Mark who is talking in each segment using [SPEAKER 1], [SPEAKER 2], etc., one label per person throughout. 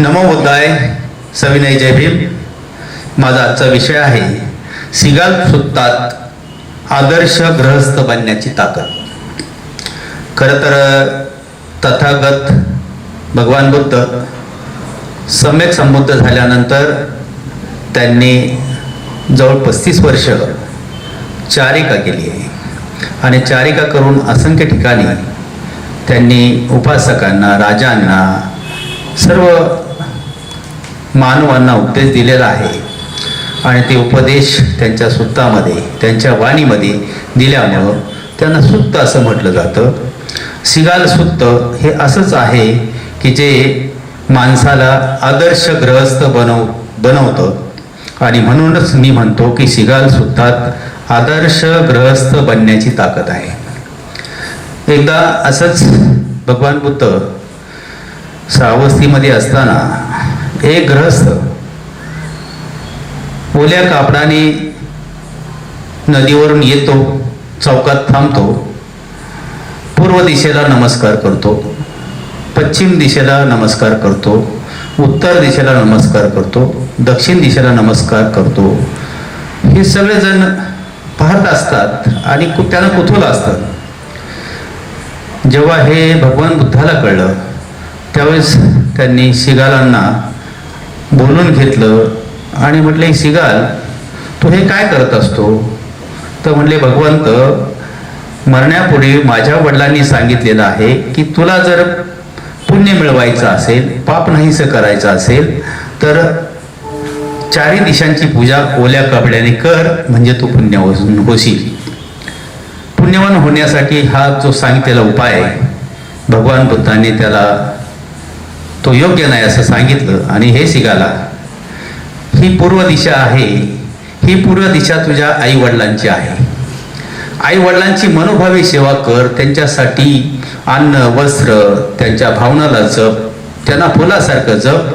[SPEAKER 1] नमो बुद्धाय सविनय जय भीम. माझा आजचा विषय आहे सिगाल सुत्तात आदर्श गृहस्थ बनण्याची ताकद. खरं तर तथागत भगवान बुद्ध सम्यक संबुद्ध झाल्यानंतर त्यांनी जवळ पस्तीस वर्ष चारिका केली आहे. आणि चारिका करून असंख्य ठिकाणी त्यांनी उपासकांना राजांना सर्व मानवांना उपदेश दिलेला आहे. आणि ते उपदेश त्यांच्या सुत्तामध्ये त्यांच्या वाणीमध्ये दिल्यामुळं त्यांना सुत्त असं म्हटलं जातं. सिगाल सुत्त हे असंच आहे की जे माणसाला आदर्श ग्रहस्थ बनव बनवतं. आणि म्हणूनच मी म्हणतो की सिगाल सुत्तात आदर्श ग्रहस्थ बनण्याची ताकद आहे. एकदा असंच भगवान बुद्ध सावस्तीमध्ये असताना एक ग्रहस्थ. ओल्या कापडाने नदीवरून येतो चौकात थांबतो. पूर्व दिशेला नमस्कार करतो. पश्चिम दिशेला नमस्कार करतो. उत्तर दिशेला नमस्कार करतो. दक्षिण दिशेला नमस्कार करतो. हे सगळेजण पाहत असतात आणि त्यांना कुतूहल असतात जेव्हा हे भगवान बुद्धाला कळलं त्यावेळेस त्यांनी शिगालांना बोलून घेतलं आणि म्हटले शिगाल तू हे काय करत असतो? तर म्हटले भगवंत मरण्यापूर्वी माझ्या वडिलांनी सांगितलेलं आहे की तुला जर पुण्य मिळवायचं असेल पाप नाहीसं करायचं असेल तर चारी दिशांची पूजा ओल्या कपड्याने कर म्हणजे तू पुण्य होशील. पुण्यवान होण्यासाठी हा जो सांगितलेला उपाय भगवान बुद्धाने त्याला तो योग्य नाही असं सांगितलं आणि हे शिकाला ही पूर्व दिशा आहे ही पूर्व दिशा तुझ्या आई वडिलांची आहे. आई वडिलांची मनोभावी सेवा कर त्यांच्यासाठी अन्न वस्त्र त्यांच्या भावनाला जप त्यांना फुलासारखं जप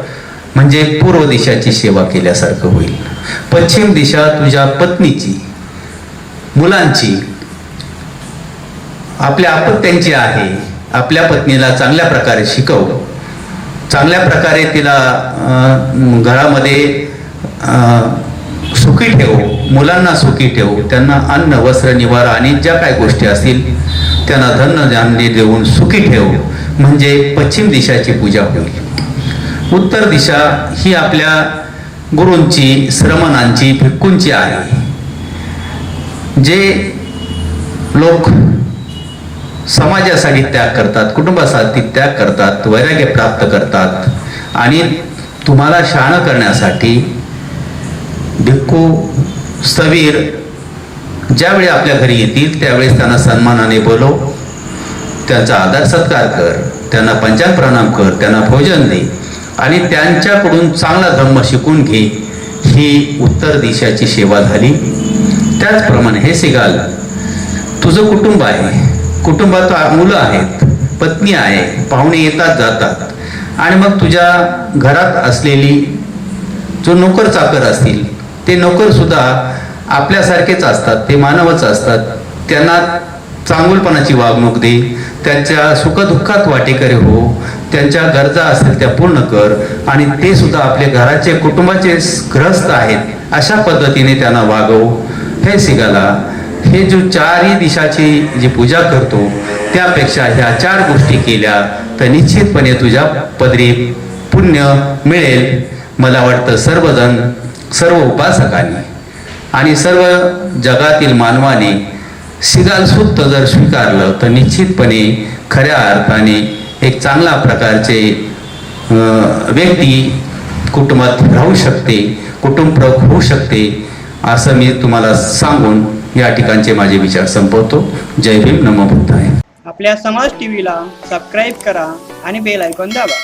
[SPEAKER 1] म्हणजे पूर्व दिशाची सेवा केल्यासारखं होईल. पश्चिम दिशा तुझ्या पत्नीची मुलांची आपल्या आपत्त्यांची आहे. आपल्या पत्नीला चांगल्या प्रकारे शिकव. चांगल्या प्रकारे तिला घरामध्ये सुखी ठेवू मुलांना सुखी ठेवू त्यांना अन्न वस्त्र निवारा आणि ज्या काय गोष्टी असतील त्यांना धन धान्य देऊन सुखी ठेव. म्हणजे पश्चिम दिशाची पूजा होईल. उत्तर दिशा ही आपल्या गुरूंची श्रमणांची भिक्कूंची आहे. जे लोक समाजासाठी त्याग करतात कुटुंबासाठी त्याग करतात वैराग्य प्राप्त करतात. आणि तुम्हाला शाळा करण्यासाठी भिक्खू स्थवीर ज्यावेळी आपल्या घरी येतील त्यावेळेस त्यांना सन्मानाने बोलव त्यांचा आदर सत्कार कर त्यांना पंचांग प्रणाम कर त्यांना भोजन दे आणि त्यांच्याकडून चांगला धर्म शिकून घे ही उत्तर दिशाची सेवा झाली. त्याचप्रमाणे हे सिगाल तुझं कुटुंब आहे. कुटुंबात मुलं आहेत पत्नी आहे पाहुणे येतात जातात. आणि मग तुझ्या घरात असलेली जो नोकर चाकर असतील ते नोकर सुद्धा आपल्यासारखेच असतात ते मानवच असतात. त्यांना चांगुलपणाची वागणूक दे त्यांच्या सुखदुःखात वाटेकरी हो त्यांच्या गरजा असतील त्या पूर्ण कर आणि ते सुद्धा आपले घराचे कुटुंबाचे ग्रस्त आहेत अशा पद्धतीने त्यांना वागव. हे शिकायला हे जो चारही दिशाची जी पूजा करतो त्यापेक्षा ह्या चार गोष्टी केल्या तर निश्चितपणे तुझ्या पदरी पुण्य मिळेल. मला वाटतं सर्वजण सर्व उपासकांनी आणि सर्व जगातील मानवाने सिगाल सुत्त जर स्वीकारलं तर निश्चितपणे खऱ्या अर्थाने एक चांगला प्रकारचे व्यक्ती कुटुंबात राहू शकते कुटुंब प्रमुख होऊ शकते असं मी तुम्हाला सांगून या ठिकाणचे माझे विचार संपवतो. जय भीम नमो बुद्धाय.
[SPEAKER 2] आपल्या समाज टीव्हीला सबस्क्राईब करा आणि बेल आयकॉन दाबा.